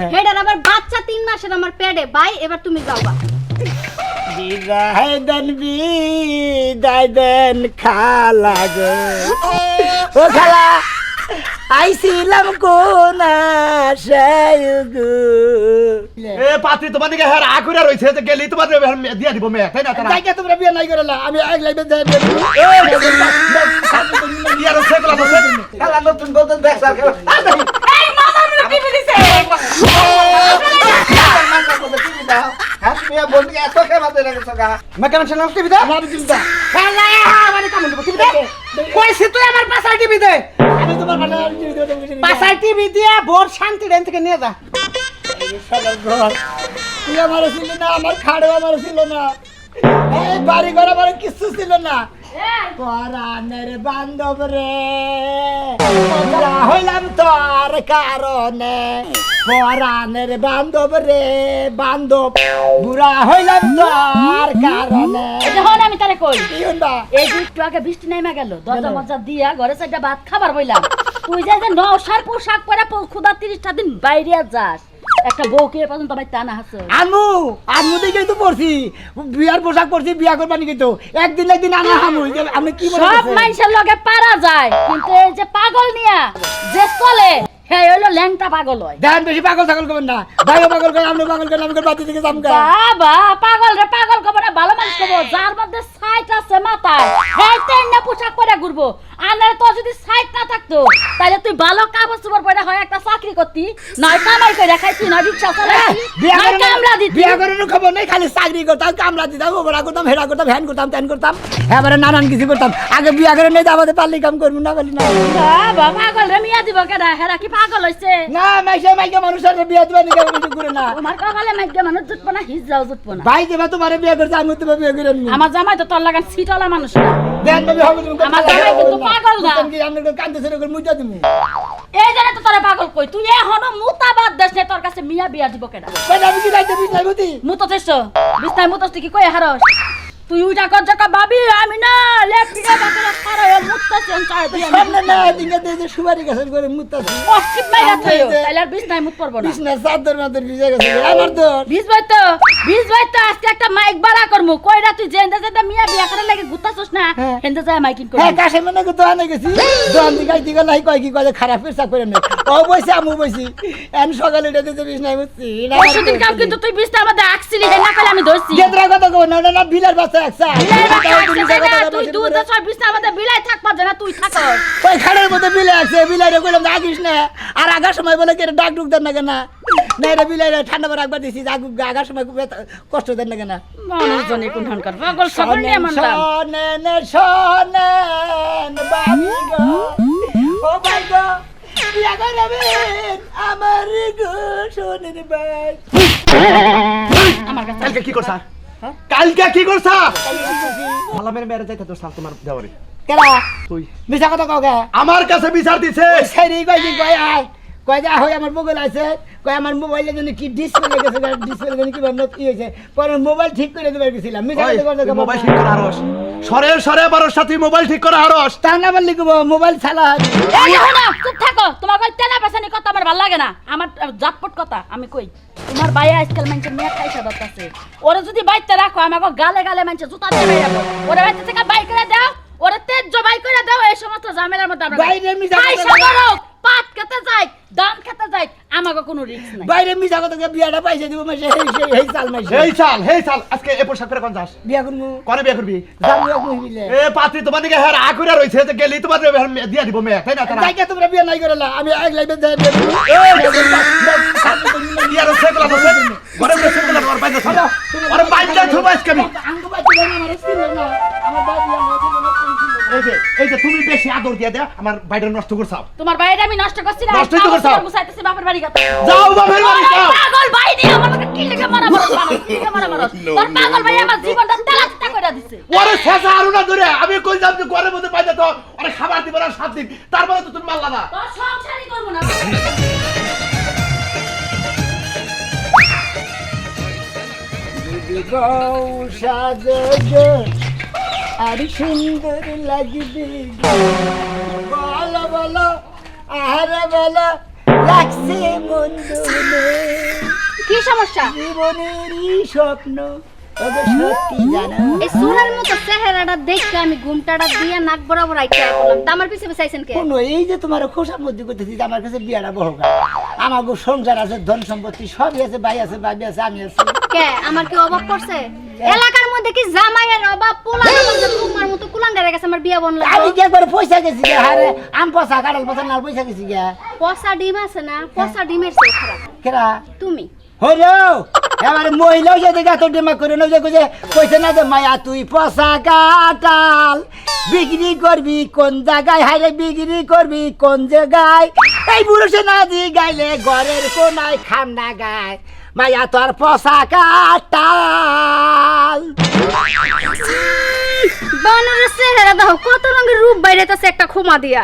হ্যাঁ। হেডার আবার বাচ্চা তিন মাসের আমার পেটে ভাই এবার তুমি যাও বা। বিদায় দেন বিদায় দেন খালা গো। ও খালা আইছিলাম কোন আশায় এ পাত্রী তোমার দিকে হ্যাঁ আকুরা রয়েছে যে গেলি তোমার দিয়া দিব মেয়ে তাই না তাইকে তোমরা বিয়ে নাই করলা আমি এক লাইবে দেয় নতুন বলতে দেখছ নিয়ে যা আমার খাড়ো আমার ছিল না এই বাড়ি ঘর আমার কিছু ছিল না। পরাণের বান্ধব রে। হইলাম তোর কারণে। পরাণের বান্ধব রে বান্ধব। বুড়া হইলাম তোর কারণে। যখন আমি তারে কই? এই যে একটু আগে বৃষ্টি নেমে গেল দরজা মজা দিয়া ঘরে সাইডটা ভাত খাবার বইলাম তুই যে যে নশার পোশাক পরে খুদা তিরিশটা দিন বাইরে যাস। একটা বউ কে পর্যন্ত ভাই টানা হাসো। আমু আমু দেখেই তো পড়ছি। বিয়ার পোশাক পড়ছি বিয়া করবা নাকি তো? একদিন একদিন আনা হামু আমি আপনি কি সব মানুষের লগে পারা যায় কিন্তু এই যে পাগল নিয়া যে চলে হ্যাঁ হইল ল্যাংটা পাগল হয়। দেন বেশি পাগল ছাগল করবেন না। ভাইও পাগল করে আপনি পাগল আমি বাতি থেকে জামকা বাবা পাগল রে পাগল কব না ভালো মানুষ কব। যার মধ্যে সাইট আছে মাথায় হ্যাঁ তেন না পোশাক পরে ঘুরবো। আনারে তো যদি সাইট না থাকতো তাহলে তুই ভালো কাপড় চোপড় পরে হয় একটা চাকরি করতি নয় কামাই করে খাইতি নয় রিক্সা চালাইতি বিয়া নয় কামলা দিতি। বিয়া করার খবর নেই খালি চাকরি করতাম কামলা দিতাম ওরা করতাম হেরা করতাম হ্যান করতাম ত্যান করতাম এবারে নানান কিছু করতাম। আগে বিয়া করে নেই আমাদের পারলি কাম করব না বলি না। বাবা পাগল রে মিয়া দিব কেডা? হেরা কি পাগল হইছে? না মাইসে মাইকে মানুষের বিয়া দিবা নিকে কিছু করে না। তোমার কপালে মাইগ্যা মানুষ জুটবো না হিজ যাও জুটবো না। ভাই দেবা তোমার বিয়া করছে আমি তোমার বিয়া করে নি আমার জামাই তো তোর লাগান সিটলা মানুষ না। দেন ভাবি হবে তুমি আমার জামাই কিন্তু পাগল না। কি আমি তো কান্দে ছেড়ে করে মুজা দিমু? এই জানে তো তোরা পাগল কই। তুই এখনও মুতাবাদ দেশ নে তোর কাছে মিয়া বিয়া দিব কেডা? আমি কি যাইতে নাই বুঝি মুতো তেছ বিস্তায় মুতস কি কই হারস? তুই উইটা কর জাকা বাবি আমি না বাকরে খারা মুততাছ চাই তুই সামনে না দিকে যে সুবারি গাছের করে অস্কিপ আর বিস্তায় মুত পড়ব না। চাদর মাদর ভিজে গেছে আমার তো বিশ ভাই তো ভাই তো আজকে একটা মাইক বাড়া করমু। কইরা তুই জেন্দা জেন্দা মিয়া বিয়া করে লাগে গুতাছস না হ্যাঁ। হেন্দা যায় মাইকিং হ্যাঁ করবি কাশে মনে আনে গেছি দিকে দিকে নাই কয় কি কয় খারাপ পেশা করে নেই ও বসে আমু এন সকালে দিতে নাই কাম কিন্তু তুই বিস্তা আমাদের আকছিলি হেনা কইলে আমি ধরছি। গেদরা কথা কব না না না বিলের বাচ্চা বিলাই না, তুই দুধ ছয় বিস্তা আমাদের বিলাই থাকবা না তুই থাকস ওই খাড়ের মধ্যে বিলে আছে বিলাই রে কইলাম আগিস না। আর আগার সময় বলে কি ডাক ডুক দেন না কেন? না রে বিলাই রে ঠান্ডা পর একবার দিছি আগু আগার সময় খুব কষ্ট দেন না কেন? মানুষজনে কোন হানকার পাগল সবার নিয়ে মানলাম। শোনেন শোনেন বাবি গো ও ভাই গো বিয়া করাবেন আমার গো শোনেন ভাই আমার কাছে কি করছা কালকে কি করছা? ভালো মেরে মেরে যাইতে তো সাল তোমার দেওয়ারে। তুই। মিছা কথা কও কে? আমার কাছে বিচার দিছে। সেই কয় কি কয় আয়? কয় যা হই আমার মোবাইল আছে। কয় আমার মোবাইলের জন্য কি ডিসপ্লে গেছে ডিসপ্লে জন্য কি ভাবনা কি হয়েছে? পরে মোবাইল ঠিক করে দেবার গেছিলাম। মিছা কথা তুই মোবাইল ঠিক করা হারস সরে সরে বারোর সাথে মোবাইল ঠিক করা হারস তা না বললি কব মোবাইল দেখো চুপ থাকো। তোমার কই তেনা পেছানি কথা আমার ভালো লাগে না। আমার জাতপট কথা, আমি কই, তোমার ভাই আজকাল মানুষের মেয়ে খাইসা দত্তাছে ওরা যদি বাইতে রাখো, আমাকে গালে গালে মানুষের জুতা দিয়ে ওরা বাইতে থেকে বাই দাও। ওরা তেজ বাই করে দাও এই সমস্ত ঝামেলার মধ্যে আমরা বাইরে খাইসা বলে। ধরো পাট খেতে যাই ধান খেতে যাই আমাকে কোনো রিস্ক নাই বাইরে মিছা কথা বিয়াটা পাইছে দিব মাসে এই এই চাল মাসে এই চাল হেই চাল আজকে এ পোশাক করে কোন যাস বিয়া করব কনে বিয়ে করবি যাব এক মহিলে এ পাত্রী তোমার দিকে হ্যাঁ আকুরা রয়েছে যে গেলি তোমার দিয়া দিব মেয়ে তাই না তারা তাইকে তোমরা বিয়া নাই করলা আমি এক লাইবে দেয় ইয়ার সেগুলা বসে ঘরে বসে সেগুলা ঘর পাইতে ছাড়া আরে বাইরে থুবাইস কেন এই যে তুমি বেশি আদর দিয়া দে আমার বাইরে নষ্ট করছাও তোমার বাইরে আমি নষ্ট করছি না নষ্টই তো করছ। গুছাইতেছি বাপের বাড়ি গেছে। যাও বাপের বাড়ি যাও। পাগল ভাই দিয়ে আমার কি লেগে মারা মারা কি লেগে মারা মারা? তোর পাগল ভাই আমার জীবনটা তেলা তেলা করে দিছে। ওরে শেষা আরও না ধরে আমি কই যাব যে ঘরের মধ্যে পাইতে তো আরে খাবার দিব না সাত দিন। তারপরে তো তুমি মারলা না। তোর সংসারই করব না। আর সুন্দর লাগবে বলো বলো আহারে বলো লাগছে মন সমস্যা? জীবনেরই স্বপ্ন তবে সত্যি জানো? এই সুরের মতো চেহারাটা দেখে আমি ঘুমটাটা দিয়ে নাক বরাবর আইটা করলাম। তা আমার পিছে কে? কোনো এই যে তোমার মধ্যে করতেছি আমার কাছে বিয়াটা বড় আমার সংসার আছে ধন সম্পত্তি সবই আছে ভাই আছে ভাবি আছে আমি আছি। কে? আমার কি অভাব পড়ছে? এলাকার মধ্যে কি জামাইয়ের অভাব? মধ্যে তোমার মতো কুলাঙ্গারে গেছে আমার বিয়া বনলো আমি কি একবার পয়সা গেছি গে হারে আম পয়সা কাঁঠাল পয়সা নাল পয়সা গেছি গে পচা ডিম আছে না? পচা ডিমের চেয়ে খারাপ। কেরা? তুমি? হলো। এবার মহিলাও যদি গাত ডিমা করে না যে কইছে কইছে না যে মায়া তুই পয়সা কাটাল বিক্রি করবি কোন জায়গায়? হাইরে বিক্রি করবি কোন জায়গায়? এই পুরুষে না দি গাইলে ঘরের কোনায় খাম না গায়। মায়া তোর পয়সা কাটাল বানরের চেহারা দাও কত রঙের রূপ বাইরেতেছে একটা খোমা দিয়া।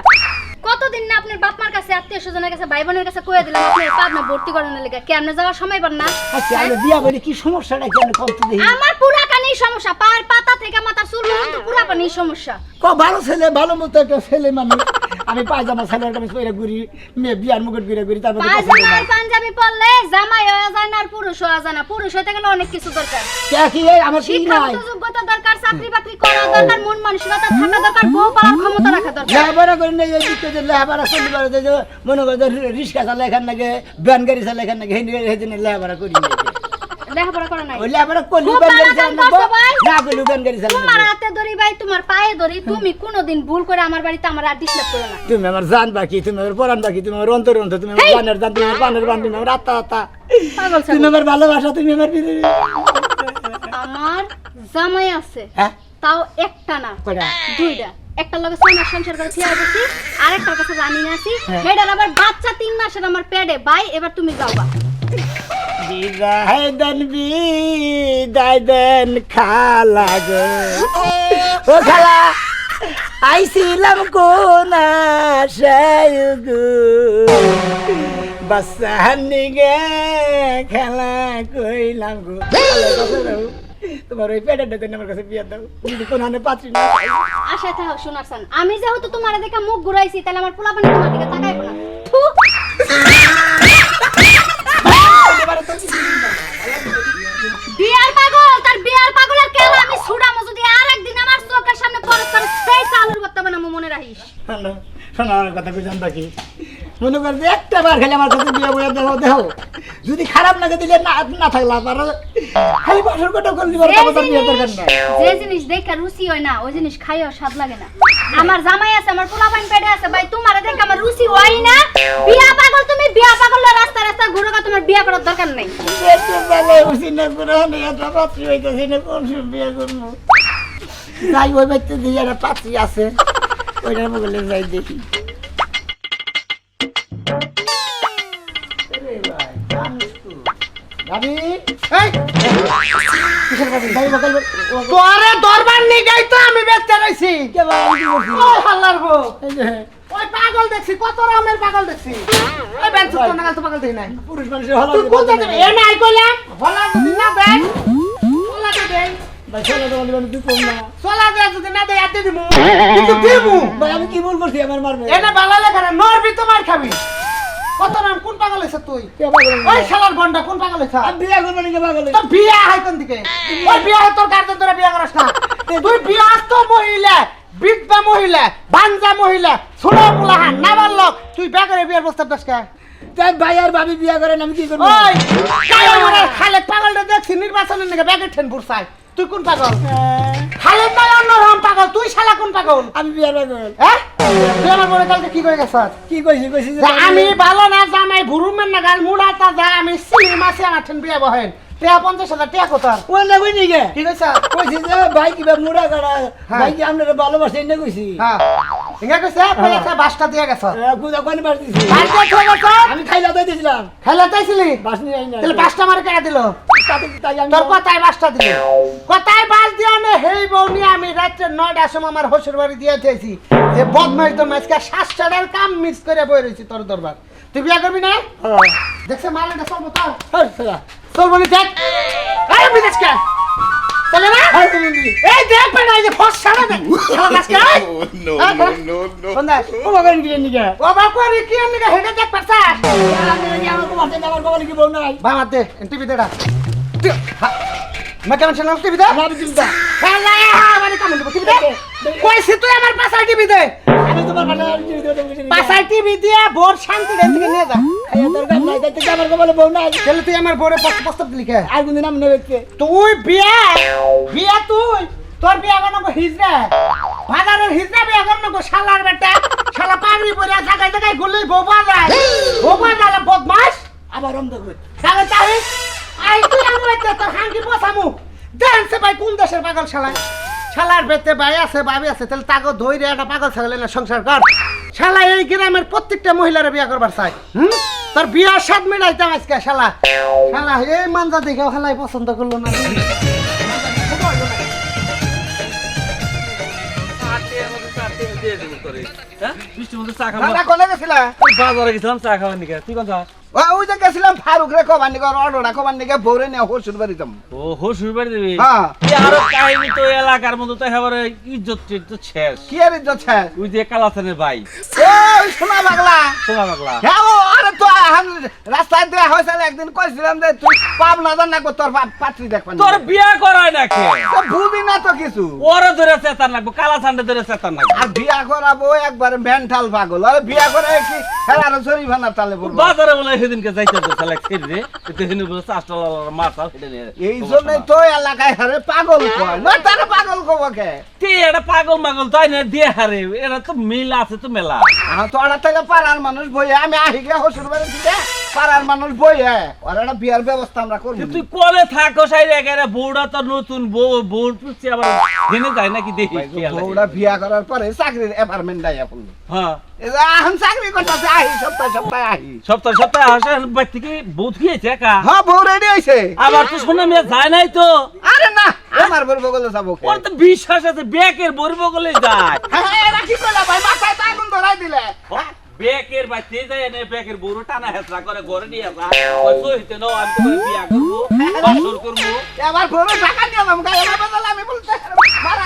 কতদিন না আপনার বাপ মার কাছে আত্মীয় স্বজনের কাছে ভাই বোনের কাছে কয়ে দিলাম আপনার পাবনা ভর্তি করানোর লেগে। কেমনে যাওয়ার সময় পান না? আচ্ছা আমি বিয়া বলি কি সমস্যাটা কেন কম তো দেখি। আমার পুরা কানি সমস্যা পায়ের পাতা থেকে মাথার চুল পর্যন্ত পুরা কানি সমস্যা। ক ভালো ছেলে ভালো মতো একটা ছেলে মানুষ। আমি পায়জামা ছেলের কাছে কইরা ঘুরি মেয়ে বিয়ার মুকুট ঘুরে ঘুরি তারপর পায়জামা আর পাঞ্জাবি পরলে জামাই হয়ে যায় না আর পুরুষ হয়ে যায় না। পুরুষ হতে গেলে অনেক কিছু দরকার। কে কি এই? আমার কি নাই। যোগ্যতা দরকার চাকরি বাকরি করা দরকার মন মানসিকতা থাকা দরকার বউ পালার ক্ষমতা রাখা দরকার। লেহাবারা করে নেই এই যে লেহাবারা চলি পারে যে মনে করে যে রিক্সা চালা এখান নাকি ব্যান গাড়ি চালা এখান নাকি হেন সেই করি। নাই। করা নাই? ওই করলি খুব ব্যান গাড়ি বাড়াতাম চালা করছ ভাই। না করলি ব্যান গাড়ি তোমার হাতে ধরি ভাই তোমার পায়ে ধরি তুমি কোনোদিন ভুল করে আমার বাড়িতে আমার আর ডিস্টার্ব করো না। তুমি আমার জান বাকি তুমি আমার পরান বাকি তুমি আমার অন্তর অন্তর তুমি আমার জানের জান তুমি আমার পানের বান তুমি আমার আত্মা আত্মা। তুমি আমার ভালোবাসা তুমি আমার আমার জামাই আছে হ্যাঁ? তাও একটা না? দুইটা। একটা লগে ছয় মাস সংসার করে থিয়া গেছি আরেকটার কাছে রানিং আছি হ্যাঁ। সেটার আবার বাচ্চা তিন মাসের আমার পেটে ভাই এবার তুমি যাও বা বিদায় দেন বিদায় দেন খালা গো। ও খালা আইছিলাম কোন আশায় গো। বাসাহানি গে খেলা কইলাম গো। তোমার ওই পেটের ডেকে আমার কাছে বিয়ে দাও। যদি কোন হানে পাত্রী না। আশা থাকো শোনার সান। আমি যেহেতু তোমার দেখে মুখ ঘুরাইছি তাহলে আমার পোলা পানি তোমার দিকে তাকাইবো না। থু। বিয়ার পাগল তার বিয়ার পাগলের কেলা আমি ছুড়ামো যদি আর একদিন আমার চোখের সামনে পড়ে তার সেই চালুর হবে না মনে রাখিস? শোনো, শোনো আমার কথা কইলাম বাকি। মনে কর যে একটা বার খালি আমার কাছে বিয়ে বইয়া দেহ দেহ যদি খারাপ লাগে দিলে না না থাকলে আবার খালি বাসর কটা করলি বড় কথা বিয়ে দরকার জিনিস- যে জিনিস দেখে রুচি হয় না ওই জিনিস খাইও স্বাদ লাগে না। আমার জামাই আছে আমার পোলা পাইন পেটে আছে ভাই তোমার দেখে আমার রুচি হয় না। বিয়া পাগল তুমি বিয়া পাগল রাস্তা রাস্তা ঘুরে তোমার বিয়া করার দরকার নেই। পেটে বেলে না করে হলে একটা পাত্রী হইতেছে না কোন বিয়ে করব? যাই ওই বাচ্চা দিয়ে একটা পাত্রী আছে ওইটার বলে যাই দেখি। ভাবি তোরে দরবার নিয়ে গাই তো আমি বেচতে রইছি। কি করছিস? ওই হাল্লার গো ওই পাগল দেখছি কত রকমের পাগল দেখছি। ওই ব্যাংক তো নাগাল তো পাগল দেখি নাই। পুরুষ মানুষের হলা তুই এ নাই কইলাম? যদি না তো তোমার আমি কি ভুল আমার মারবে এনে বালা লেখা রে নরবি তো মার খাবি। কত নাম কোন পাগল হইছ তুই? কে পাগল হইছে? ওই শালার গন্ডা কোন পাগল হইছ? আমি বিয়ে করব নাকি পাগল হইছে? তোর বিয়া হয় কোন দিকে? ওই বিয়া হয় তোর গার্জেন তোরা বিয়া করাস না। তুই বিয়া তো মহিলা বিধবা মহিলা বাঞ্জা মহিলা ছোট মুলাহান নাবালক তুই বিয়া বিয়ার প্রস্তাব দাস কে? তাই ভাই আর ভাবি বিয়ে করেন আমি কি করব? ওই কালো পাগলটা দেখছি নির্বাচনের নাকি ঠেন তুই কোন পাগল? খালেদ নাই অন্য রকম পাগল। তুই শালা কোন পাগল? আমি বিয়ে পাগল। হ্যাঁ? তুই আমার মনে কালকে কি করে গেছ কি কইছি কইছি আমি ভালো না জামাই ভুরুমের না গাল মুড়াতা যা আমি সিলি মাসে আমার ঠেন বিয়া বহেন। টিয়া পঞ্চাশ হাজার টিয়া কোথার? ওই না কই নিগে কি কইছ কইছি যে ভাই কিবা মুড়া কাটা হ্যাঁ। ভাই কি আমরা ভালোবাসেন না কইছি। হ্যাঁ। ইঙ্গা কইছে কইছে বাসটা দিয়া গেছ। কুদা কোন বাড়তিছি বাসটা থয়ে গেছ? আমি খাইলা তো দিছিলাম। খেলা তাইছিলি বাস নিয়ে আইনা তাহলে বাসটা মারে কেটে দিল? তোর কথায় বাসটা দিল। কথায় বাস দিয়া নে হেই বউ আমি রাত্রে নয়টার সময় আমার হসুর বাড়ি দিয়ে দিয়েছি যে বদমাইশ তো মাঝকে শ্বাস ছাড়ার কাম মিস করে বই রয়েছি তোর দরবার। তুই বিয়া করবি না? হ্যাঁ। দেখছে মালে না চলবো তোর হ্যাঁ, চলবো নি দেখ। আরে বিদেশ কে চলে না এই দেখ বেটা এই যে ফস ছাড়া দে শালা মাসকা no, Ah, no, ah. no, no. সন্ধ্যাস ও বাগান কি নিকে ও বাপ করে কি আমি হেডে দেখ পারছাস আমি নাকি আমার কমাতে আমার কমালে কি বউ নাই বাবা দে টিভি দেড়া मैं কেমন ছিলাম টিভি দে? আমি চিন্তা খেলা আমার কেমন দেবো টিভি দে? কইছি তুই আমার পাশার টিভি দে। আমি তোমার ভালো টিভি দেবো পাশার টিভি দিয়ে বোর শান্তি থেকে নিয়ে যা। দরকার নাই তাই আমার কমালে বউ নাই। তাহলে তুই আমার বোরে প্রস্তাব কে? আর কোনদিন আমি নেবে তুই বিয়া বিয়া তুই তোর বিয়া কেন হিজরা বাজারের হিজরা বিয়া কেন শালার বেটা। শালা পাগড়ি পরে জায়গায় জায়গায় গুলি বোবা যায় বোবা যায় বদমাস আবার রম দেখবে তাহলে তাই? আই তুই আমার তোর হাঙ্গি বসামু। ভাই কোন দেশের পাগল শালা? শালার বেতে ভাই আছে, ভাবি আছে, তাহলে তাকে ধৈর্য একটা পাগল ছাগলের না সংসার কর। শালা, এই গ্রামের প্রত্যেকটা মহিলার বিয়া করবার চাই, হুম? তোর বিয়ার স্বাদ মিলাইতাম আজকে, শালা। শালা, এই মানজা দেখে শালাই পছন্দ করল না। দাদা কোনে গেছিলা? বাজারে গেছিলাম চা খাওয়ার নিকে। তুই কোন ও, ওই যে গেছিলাম ফারুক রে কবার নিকে অর্ডার কবার নিকে বউরে নিয়ে হসুর বাড়ি যাম ও হসুর বাড়ি দিবি? হ্যাঁ। আরও কাহিনী তো এলাকার মধ্যে তো একেবারে ইজ্জত টিজ্জত শেষ। কি আর যাচ্ছে ওই যে কালাথানের ভাই। ওই শোনা বাগলা শোনা পাগলা। হ্যাঁ ও আরে তো রাস্তায় দেয়া একদিন কইছিলাম যে তুই পাব না জান না তোর পা- পাত্রী দেখবেন তোর বিয়া করায় না কে? বুঝি না তো কিছু। ওরে ধরে চেতার লাগবো কালাথানটা ধরে চেতার লাগবো। আর বিয়া করাবো একবারে মেন্টাল পাগল। আরে বিয়া করে কি খেলার শরীর ভানার তালে পড়ব বাজারে বলে সেদিনকে যাইতে তো তাহলে ছেড়ে রে সেদিন বলে চাষটা মাতাল সেটা নিয়ে এই জন্যই তো এলাকায় হারে পাগল কয়। না তারে পাগল কব কে? তে এটা পাগল মাগল তাই না? দিয়ে হারে এটা তো মিল আছে তো মেলা। আমার তো ওরা থেকে পাড়ার মানুষ বইয়ে আমি আহি গিয়ে হসুর বাড়ি থেকে পাড়ার মানুষ বইয়ে ওরা একটা বিয়ার ব্যবস্থা আমরা করব। তুই কলে থাকো সাই একেবারে বউটা তো নতুন বউ বউ পুষছে আবার জেনে যায় নাকি? দেখি বিয়া করার পরে চাকরির অ্যাপার্টমেন্ট দেয় হ্যাঁ। এখন চাকরি করতেছে আহি সপ্তাহে সপ্তাহে আহি। সপ্তাহে সপ্তাহে আসে বাড়ি থেকে বউ থুয়েছে একা। হ্যাঁ বউ রেডি হয়েছে আবার তো শুনে মেয়ে যায় নাই তো। আরে না আমার বলব বলে যাব ওর তো বিশ্বাস আছে ব্যাকের বলব বলে যায়। হ্যাঁ, কি ভাই? মাথায় তো আগুন ধরাই দিলে। ব্যাকের বাড়িতে যায় না ব্যাকের বড় টানা হেসরা করে ঘরে নিয়ে যা ওই সহিতে নাও আমি তোমার বিয়া করব। বাসর করব। এবার বড় টাকা নিয়ে গায়ে আমি বলতে মারা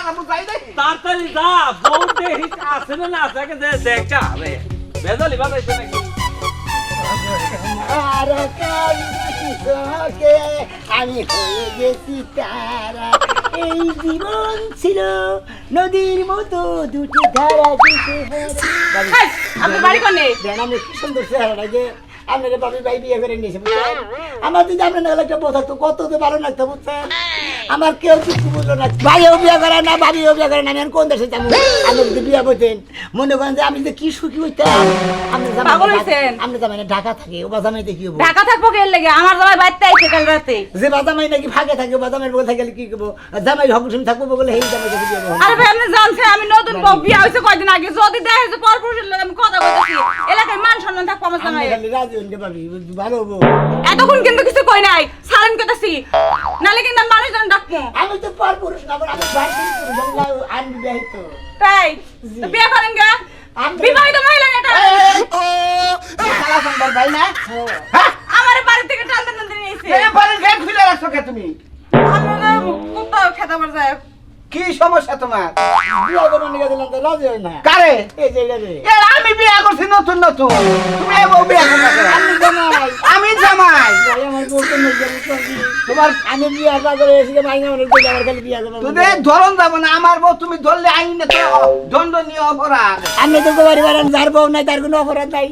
তাড়াতাড়ি যা বউ দেখি আছে না না যে হবে বেজালি বাজাইছে নাকি? আর কালকে আমি হয়ে গেছি তারা। এই জীবন ছিল নদীর মতো দুটি ধারা দিতে আপনার বাড়ি কোনে? আমি কি সুন্দর চেহারাটাকে আপনাকে বাবি ভাই বিয়ে করে নিয়েছে বুঝছেন? আমার যদি আপনার একটা থাকতো কত তো ভালো লাগতো বুঝছেন? আমার কেউ কিছু বুঝলো না। ভাইও বিয়ে করে না ভাবিও বিয়ে করে না আমি কোন দেশে যাব? আমি যদি বিয়ে করতেন মনে করেন যে আমি যে কি সুখী হইতাম আপনি পাগল হইছেন? আপনি জামাই ঢাকা থাকে ও বাজামাইতে কি হব? ঢাকা থাকব কে লেগে? আমার জামাই বাড়িতে আইছে কাল রাতে। যে বাদামাই নাকি ভাগে থাকে বাদামের বলে থাকলে কি করব? জামাই হকুসুম থাকব বলে এই জামাই কাছে বিয়ে আরে ভাই আপনি জানছেন আমি নতুন বউ বিয়া হয়েছে কয়দিন আগে। যদি দেখা হয়েছে পরপুরুষের লোক আমি কথা বলতেছি এলাকায় মান সম্মান থাকব আমার আমি জামাই রাজি হইতে পারবি ভালো হব এতক্ষণ কিন্তু কিছু কই নাই সারেন কেতেছি নালে কিন্তু আমি মানুষজন আমি তো পর পুরুষ না আমি পুরুষ আমি বিবাহিত তাই? বিয়ে করেন গা? বিবাহিত মহিলা এটা সম্বার ভাই না? হ্যাঁ। আমার বাড়ি থেকে টানতে টানতে নিয়ে এসে। এই বাড়ির গেট খুলে রাখছো কে তুমি? আমরা কোথাও খেতে পার যায়। কি সমস্যা তোমার? বিয়ে করে নিয়ে দিলাম তো রাজি হয় না। কারে? এই যে রে। এ আমি বিয়া করছি নতুন নতুন। তুমি এ বউ বিয়া করবে আমি জামাই। আমি জামাই। আমার বলতে নেই। তোমার আমি বিয়ে না করে এসে ভাই আমার বলে আমার খালি বিয়ে করব তোদের ধরন যাব না আমার বউ তুমি ধরলে আইনে তো দণ্ডনীয় অপরাধ। আমি তো যার বউ নাই তার কোনো অপরাধ নাই।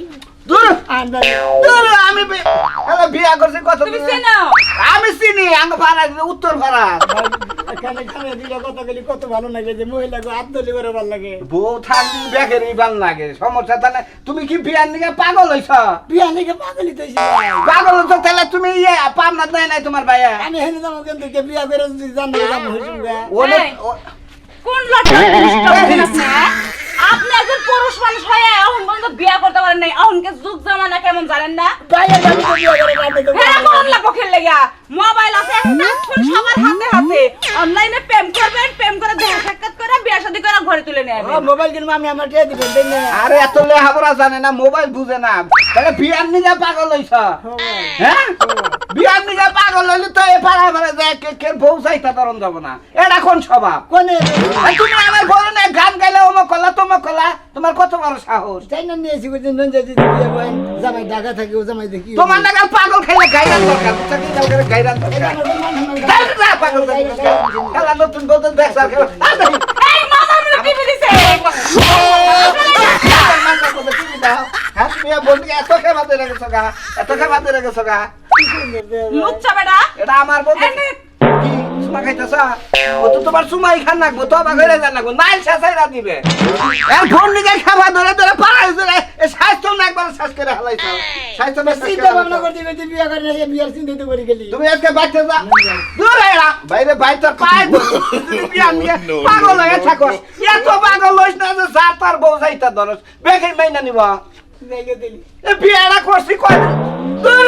আমি বিয়া করছি কত আমি চিনি আঙ্গ ভাড়া উত্তর ভাড়া এখানে খানে দিলে কত গেলি কত ভালো লাগে যে মহিলাকে ধরে করে ভালো লাগে। বউ থাকলে ব্যাগেরই ভালো লাগে সমস্যা তাহলে তুমি কি বিয়ার নিকে পাগল হইছ? বিয়ে নাকি পাগলি তো পাগল হইছ তাহলে তুমি ইয়ে পাবনা দেয় নাই তোমার ভাইয়া? আমি হেনে যাব কিন্তু বিয়ে করে যদি জানো যাব হইসুম গা। ওনে এই। কোন আপনি হ্যাঁ? একজন পুরুষ মানুষ হয়ে এখন পর্যন্ত বিয়া করতে পারেন নাই। এখনকে যুগ জামানা কেমন জানেন না? ভাইয়ের বাড়ি তো বিয়ে করে আমি তো হ্যাঁ কোন লাগবো মোবাইল আছে সবার হাতে হাতে। অনলাইনে প্রেম করবেন প্রেম করে দেখা সাক্ষাৎ করে বিয়া শাদী করে ঘরে তুলে নিয়ে আসবেন। মোবাইল কিনবো আমি আমার টিয়া দিবেন দেন আরে এত লেহাপড়া জানে না মোবাইল বুঝে না। তাহলে বিয়ার নিকে পাগল হইছ? হ্যাঁ। বিয়ার নিকে পাগল পাগল হইলে তো এ পাড়া মানে যে কে কে বউ চাইতা তরণ যাব না। এটা কোন স্বভাব? কোনে? তুমি আমার না গান গাইলে অমুক কলা তমুক কলা তোমার কত বড় সাহস? চাই না নিয়ে এসে করছেন নন করেন জামাই ঢাকা থাকে ও জামাই দেখি তোমার নাগাল পাগল খাইলে গাইরান দরকার কি দরকার। গাইরান দরকার না, পাগল খেলা নতুন বলতে খেলা। এই মামা বলিছে? হ্যাঁ তুমি বলতে এত খেমাতে রেখেছো গা এত খেমাতে রেখেছো গা। লুচ্চা বেটা। এটা আমার বলতে সুমা খাইতেছ ও তো তোমার সুমাই খান নাকবো তো আমার ঘরে যান নাকবো নাইল শেষাইরা দিবে এর ফোন নিকে খাবা ধরে ধরে পাড়াই ধরে এ স্বাস্থ্য না একবার শেষ করে হালাইছ। স্বাস্থ্য না শেষ চিন্তা করে ভাবনা। করতে করতে বিয়ে করে না বিয়ার চিন্তা তো করে গেলি। তুমি আজকে বাচ্চা যা। দূর এরা। বাইরে বাই তোর পায়ে ধরে। তুমি বিয়া নিয়ে পাগল হয়ে থাকো। এত পাগল হইস না যে যা তার বউ যাইতা ধরস। বেগে মাইনা নিব। দেখে দিলি। এ বিয়াটা করছি কয় দূর।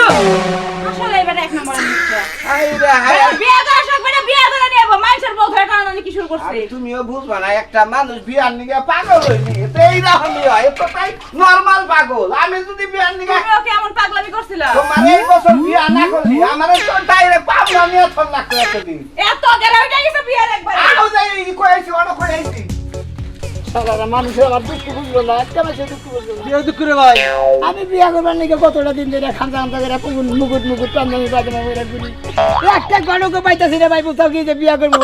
আসলে এই এক নম্বরের লুচ্চা হাই রে হাই বিয়ে করার শখ বেটা বিয়ে করে নিয়ে যাব মানুষের বউ ধরে টানাটানি কি শুরু করছে? তুমিও বুঝবা না একটা মানুষ বিয়ার নিগে পাগল হইনি তো এইরকমই হয় তো তাই নরমাল পাগল। আমি যদি বিয়ার নিগে তুমি ওকে এমন পাগলামি করছিলা? তোমার এই বছর বিয়া না করলি আমার তো ডাইরেক্ট পাবনা নিয়ে লাগতো এতদিন। এত গেরা উঠে গেছে বিয়ার একবার। আরও যাই এই কয়েছি অনেক কয়েছি আমি বিয়া করবার নাকি কতটা দিন ধরে খামচা খামচা করে পুকুর মুকুট মুকুট পাঞ্জাবি পাজামা করে ঘুরি। একটা গণকে পাইতেছি রে ভাই বুঝতাম কি যে বিয়া করব?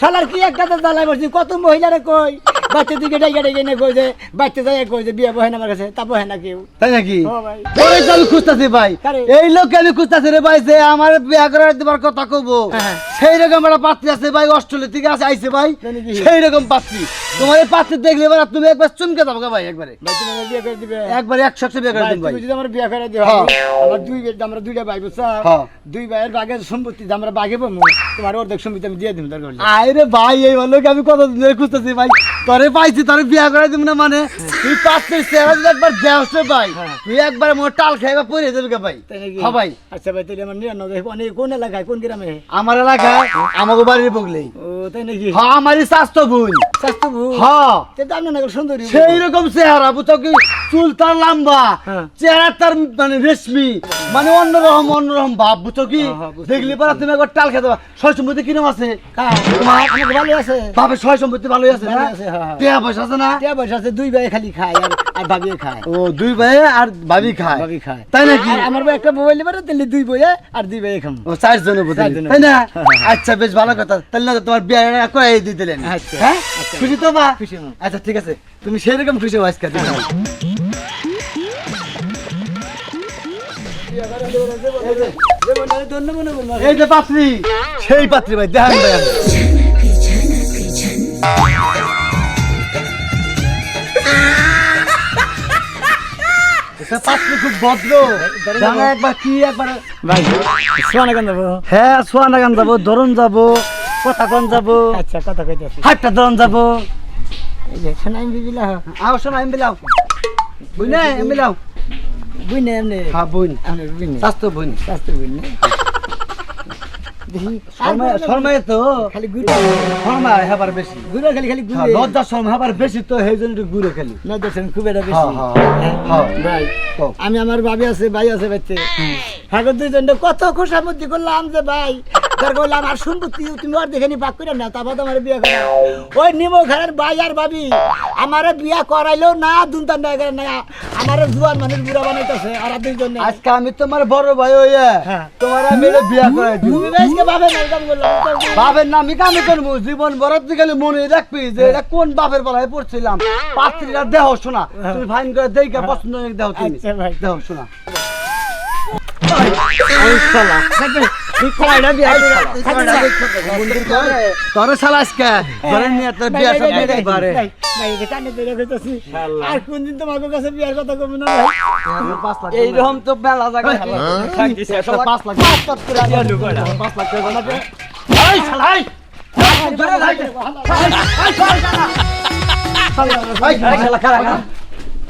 শালার কি একটা তো জ্বালাই বসছি কত মহিলারে কই? বাচ্চা দিকে ডাইকা ডাইকা এনে কই যে বাচ্চা যাই কই যে বিয়া বহে না আমার কাছে না কেউ। তাই নাকি? তো আমি খুঁজতেছি ভাই। এই লোককে আমি খুঁজতেছি রে ভাই যে আমার বিয়া করার দিবার কথা কব। হ্যাঁ। সেই রকম একটা পাত্রী আছে ভাই অস্ট্রেলিয়া থেকে আসে আইছে ভাই। সেই রকম পাত্রী। তোমার এই পাত্রী দেখলে এবার তুমি একবার চমকে যাব ভাই একবারে। ভাই তুমি আমার করে দিবে। একবারে একশো একশো বিয়ে করে দিন ভাই। তুমি যদি আমার বিয়া করে দিও হ্যাঁ। আমার দুই আমরা দুইটা ভাই বুঝছা? হ্যাঁ। দুই ভাইয়ের বাগের সম্পত্তি আমরা বাগে পাবো তোমার অর্ধেক সম্পত্তি আমি দিয়ে দিব দরকার। আরে ভাই এই লোক আমি কত খুঁজতেছি ভাই? তোরে পাইছি তোরে বিয়া করে দিব না মানে? তুই পাত্রীর চেহারা যদি একবার দেওস রে ভাই হ্যাঁ। তুই একবার মোর টাল খাইবা পরে দেবে গা ভাই। তাই হ্যাঁ ভাই। আচ্ছা ভাই তাহলে আমার নিরানব্বই অনেক কোন এলাকায় কোন গ্রামে? আমার এলাকায় আমাকে বাড়ির বগলেই ও তাই নাকি? হ্যাঁ আমারই স্বাস্থ্য বোন স্বাস্থ্য হ্যাঁ। তো আপনি না সুন্দরী সেই রকম চেহারা বুঝছ কি? চুল তার লম্বা হ্যাঁ। চেহারা তার মানে রেশমি মানে অন্যরকম অন্যরকম ভাব বুঝছ কি? দেখলি পরে তুমি একবার টাল খেতে সয় সম্পত্তি কিরম আছে? তোমার? ভালো আছে। ভাবে সয় সম্পত্তি ভালোই আছে হ্যাঁ। টেয়া পয়সা আছে না? টিয়া পয়সা আছে দুই ভাই খালি খায় আর আর ভাবিয়ে খায়। ও দুই ভাই আর ভাবি খায়। ভাবি খায়। তাই নাকি? আর আমার ভাই একটা মোবাইল নেবার তাহলে দুই বইয়ে আর দুই ভাই খাম। ও চার জনে তাই না। আচ্ছা বেশ ভালো কথা। তাহলে না তোমার বিয়ে করে দিয়ে দিলেন। আচ্ছা, হ্যাঁ? আচ্ছা। খুশি তো বা খুশি আচ্ছা ঠিক আছে। তুমি সেই রকম খুশি হও আজকে এই যে পাত্রী সেই পাত্রী ভাই দেখান ভাই। খুব ভদ্র। একবার কি একবার ভাই সোয়ানা কেন যাব। হ্যাঁ সোয়ানা গান যাব ধরন যাব কথা কন যাব। আচ্ছা কথা কইতেছি। হাটটা ধরন যাব। এই যে শোনাই বিবিলা আও শোনো আমি বিলাও বুঝ না আমি বিলাও না এমনি হ্যাঁ বুঝ আমি না। স্বাস্থ্য বুঝ স্বাস্থ্য শর্মা শর্মায় তো খালি শর্মা হেবার বেশি। ঘুরে খালি খালি হ্যাঁ, লজ্জা শর্মা হেবার বেশি তো সেই জন্য একটু ঘুরে খেলি। না খুব বেশি। হ্যাঁ, হ্যাঁ। ভাই আমি আমার ভাবি আছে ভাই আছে ঠাকুর দুইজন কত খোসামতি করলাম যে ভাই তার বললাম আর সম্পত্তি তুমি আর দেখে নি পাক করে না তারপর তোমার বিয়ে করা ওই নিমো ঘরের ভাই আর ভাবি আমার বিয়া করাইলেও না দুনতান করে না। আমারে জুয়ান মানুষ বুড়া বানাইতেছে আর আদের জন্য। আজকে আমি তোমার বড় ভাই হইয়া হ্যাঁ। তোমার আমি বিয়া করাই দিব। তুমি বেশকে বাবে নাম এরকম করলাম বাপের নাম আমি করব জীবন বরাদ্দ গেলে মনে রাখবি যে এটা কোন বাপের বেলায় পড়ছিলাম। পাত্রীরা দেহ শোনা তুমি ফাইন করে দেইকা পছন্দ এক দেহ তুমি। আচ্ছা ভাই। দেহ শোনা। আর কোনদিন তোমার কাছে বিয়ার কথা কমে না এইরকম তো মেলা জায়গা পাঁচ লাখ পাঁচ লাখ